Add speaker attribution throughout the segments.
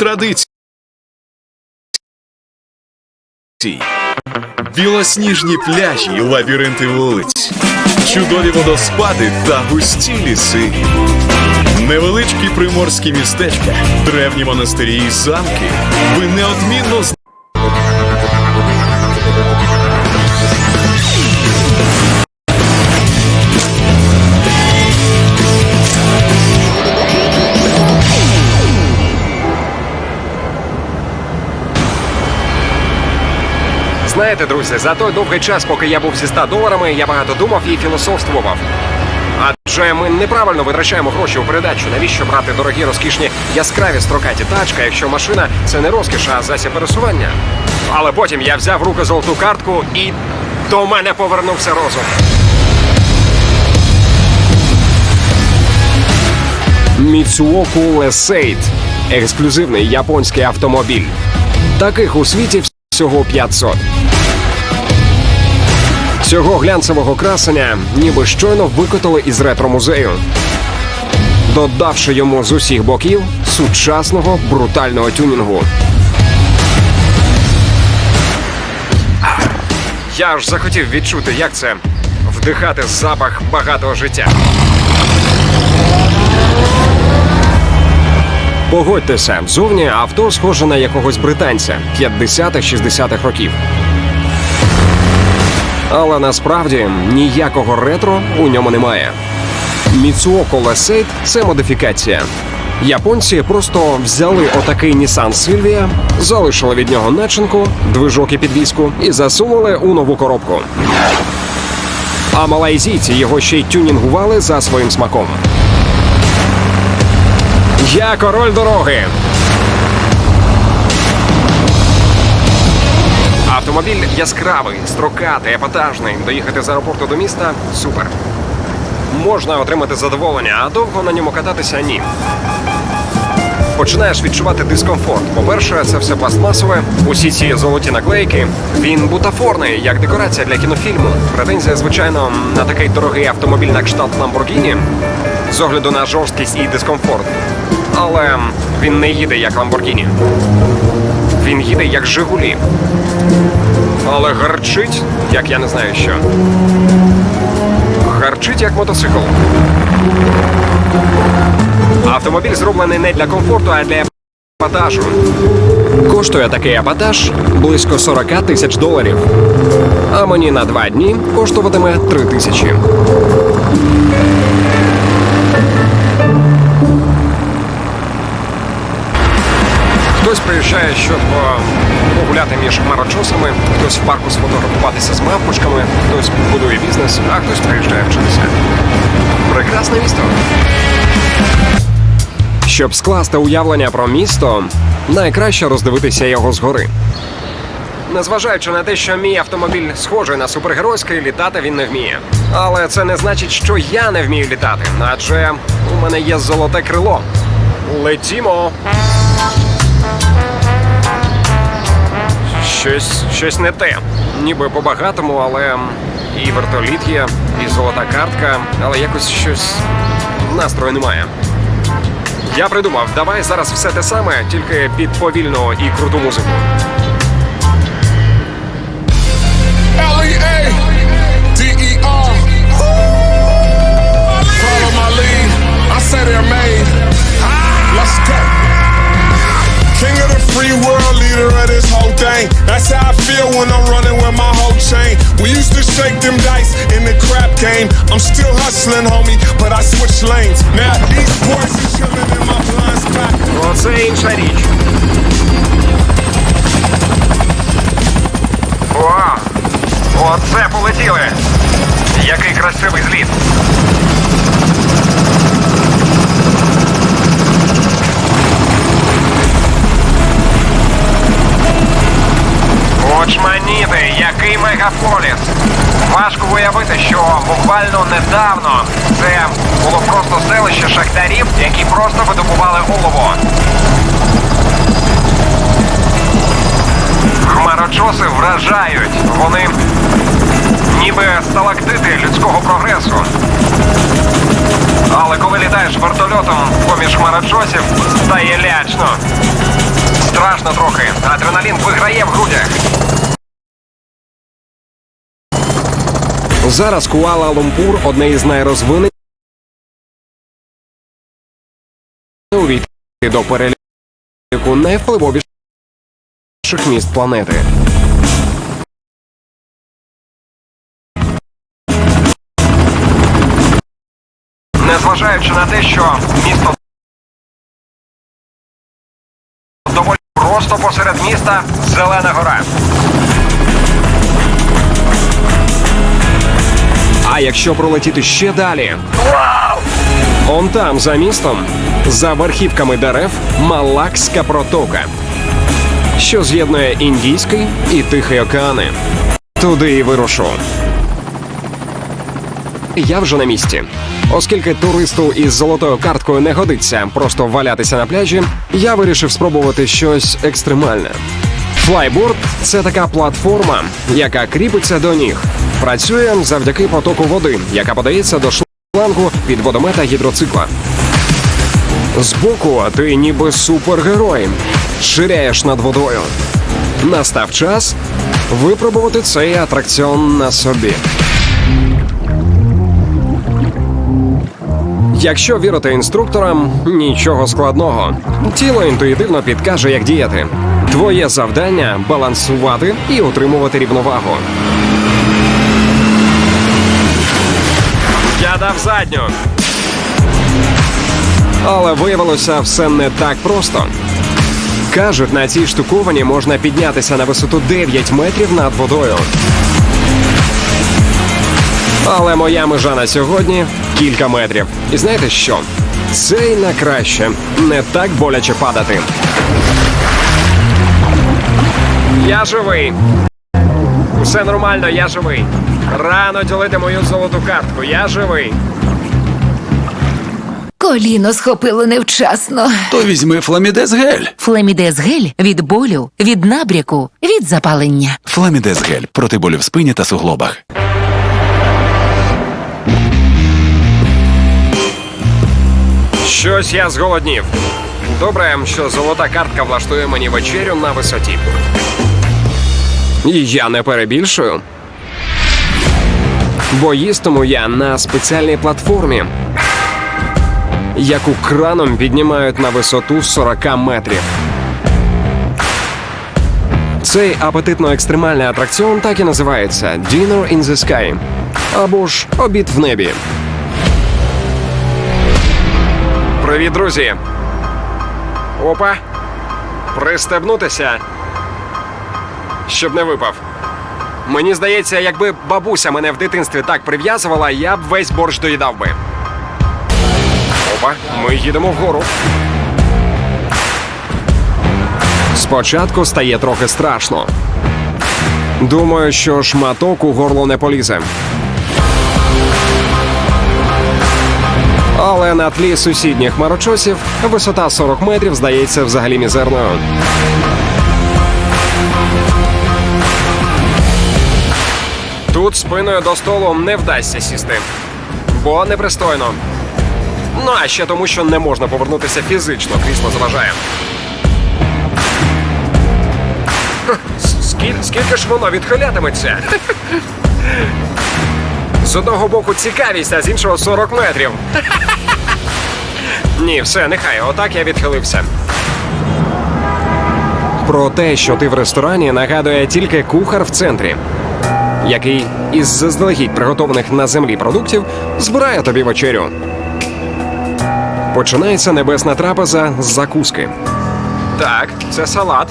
Speaker 1: традицій. Білосніжні пляжі, лабіринти вулиць, чудові водоспади та густі ліси, невеличкі приморські містечка, древні монастирі і замки. Ви неодмінно
Speaker 2: Знаєте, друзі, за той довгий час, поки я був зі 100 доларами, я багато думав і філософствував. Адже ми неправильно витрачаємо гроші у передачу. Навіщо брати дорогі, розкішні, яскраві строкаті тачка, якщо машина це не розкіш, а засіб пересування. Але потім я взяв в руки золоту картку і до мене повернувся розум. Mitsuoka Lesate – ексклюзивний японський автомобіль. Таких у світі всього 500. Цього глянцевого красення ніби щойно викотали із ретро-музею, додавши йому з усіх боків сучасного брутального тюнінгу. Я аж захотів відчути, як це вдихати запах багатого життя. Погодьтеся, зовні авто схоже на якогось британця 50-60-х років. Але насправді ніякого ретро у ньому немає. Mitsuoka Lesate – це модифікація. Японці просто взяли отакий Nissan Silvia, залишили від нього начинку, движок і підвіску і засунули у нову коробку. А малайзійці його ще й тюнінгували за своїм смаком. Я король дороги. Автомобіль яскравий, строкатий, епатажний. Доїхати з аеропорту до міста супер. Можна отримати задоволення, а довго на ньому кататися ні. Починаєш відчувати дискомфорт. По-перше, це все пластмасове. Усі ці золоті наклейки. Він бутафорний, як декорація для кінофільму. Претензія, звичайно, на такий дорогий автомобіль на кшталт Lamborghini, з огляду на жорсткість і дискомфорт. Але він не їде як Lamborghini. Він їде як Жигулі. Але гарчить, як я не знаю що. Гарчить як мотоцикл. Автомобіль зроблений не для комфорту, а для епатажу. Коштує такий епатаж близько 40 тисяч доларів. А мені на два дні коштуватиме 3 тисячі. Хтось приїжджає, щоб е, погуляти між хмарочосами, хтось в парку сфотографуватися з мавпочками, хтось будує бізнес, а хтось приїжджає вчитися. Прекрасне місто. Щоб скласти уявлення про місто, найкраще роздивитися його згори. Незважаючи на те, що мій автомобіль схожий на супергеройський, літати він не вміє. Але це не значить, що я не вмію літати, адже у мене є золоте крило. Летімо! Щось, щось не те. Ніби по-багатому, але і вертоліт є, і золота картка, але якось щось настрою немає. Я придумав, давай зараз все те саме, тільки під повільну і круту музику.
Speaker 3: D-E-R. Follow my lead. I. Let's go. King of the free world, leader of this whole thing. That's how I feel when I'm running with my whole chain. We used to shake them dice in the crap game. I'm still hustling, homie, but I switched lanes. Now these boys are chilling in my blind spot.
Speaker 2: Оце інша річ. О! Оце полетіли! Який красивий зліт! Мегаполіс! Важко уявити, що буквально недавно це було просто селище шахтарів, які просто видобували олово. Хмарочоси вражають. Вони ніби сталактити людського прогресу. Але коли літаєш вертольотом поміж хмарочосів, стає лячно. обережно трохи. Адреналін виграє в грудях. Зараз Куала-Лумпур одне із найрозвиненіших увійти до переліку найвпливовіших міст планети. Незважаючи на те, що місто доволі просто посеред міста Зелена гора. А якщо пролетіти ще далі. Он там, за містом, за верхівками дерев, Малакська протока, що з'єднує Індійський і Тихий океани. Туди і вирушу. Я вже на місці. Оскільки туристу із золотою карткою не годиться просто валятися на пляжі, я вирішив спробувати щось екстремальне. Флайборд це така платформа, яка кріпиться до ніг. Працює завдяки потоку води, яка подається до шлангу від водомета гідроцикла. Збоку ти ніби супергерой, ширяєш над водою. Настав час випробувати цей атракціон на собі. Якщо вірити інструкторам, нічого складного. Тіло інтуїтивно підкаже, як діяти. Твоє завдання балансувати і утримувати рівновагу. Я дав задню. Але виявилося все не так просто. Кажуть, на цій штуковані можна піднятися на висоту 9 метрів над водою. Але моя межа на сьогодні кілька метрів. І знаєте що? Це й на краще. Не так боляче падати. Я живий. Все нормально, я живий. Рано ділити мою золоту картку. Я живий.
Speaker 4: Коліно схопило невчасно.
Speaker 5: То візьми фламідез гель.
Speaker 4: Флемідез гель від болю, від набряку, від запалення.
Speaker 5: Фламідез гель проти болю в спині та суглобах.
Speaker 2: Щось я зголоднів. Добре, що золота картка влаштує мені вечерю на висоті. Я не перебільшую. Бо їстиму я на спеціальній платформі, яку краном піднімають на висоту 40 метрів. Цей апетитно-екстремальний атракціон так і називається Dinner in the Sky або ж Обід в небі. Привіт, друзі. Опа. Пристебнутися. Щоб не випав. Мені здається, якби бабуся мене в дитинстві так прив'язувала, я б весь борщ доїдав би. Опа, ми їдемо вгору. Спочатку стає трохи страшно. Думаю, що шматок у горло не полізе. Але на тлі сусідніх хмарочосів висота 40 метрів здається взагалі мізерною. Тут спиною до столу не вдасться сісти, бо непристойно. Ну а ще тому, що не можна повернутися фізично, крісло заважає. Х, Скільки, скільки ж воно відхилятиметься? З одного боку цікавість, а з іншого 40 метрів. Ні, все, нехай, отак я відхилився. Про те, що ти в ресторані, нагадує тільки кухар в центрі, який із заздалегідь приготованих на землі продуктів збирає тобі вечерю. Починається небесна трапеза з закуски. Так, це салат.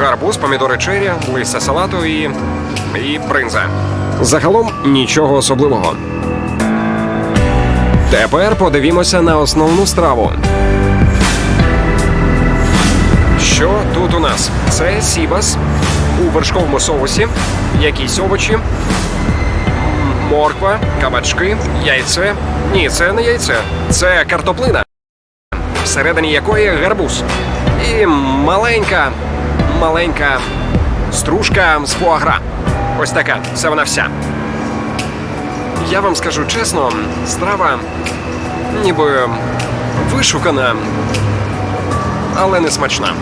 Speaker 2: Гарбуз, помідори чері, листя салату і. і бринза. Загалом нічого особливого. Тепер подивімося на основну страву. Що тут у нас? Це сібас у вершковому соусі, якісь овочі, морква, кабачки, яйце. Ні, це не яйце, це картоплина, всередині якої гарбуз. І маленька, маленька стружка з фуагра. Ось така, це вона вся. Я вам скажу чесно, страва ніби вишукана, але не смачна.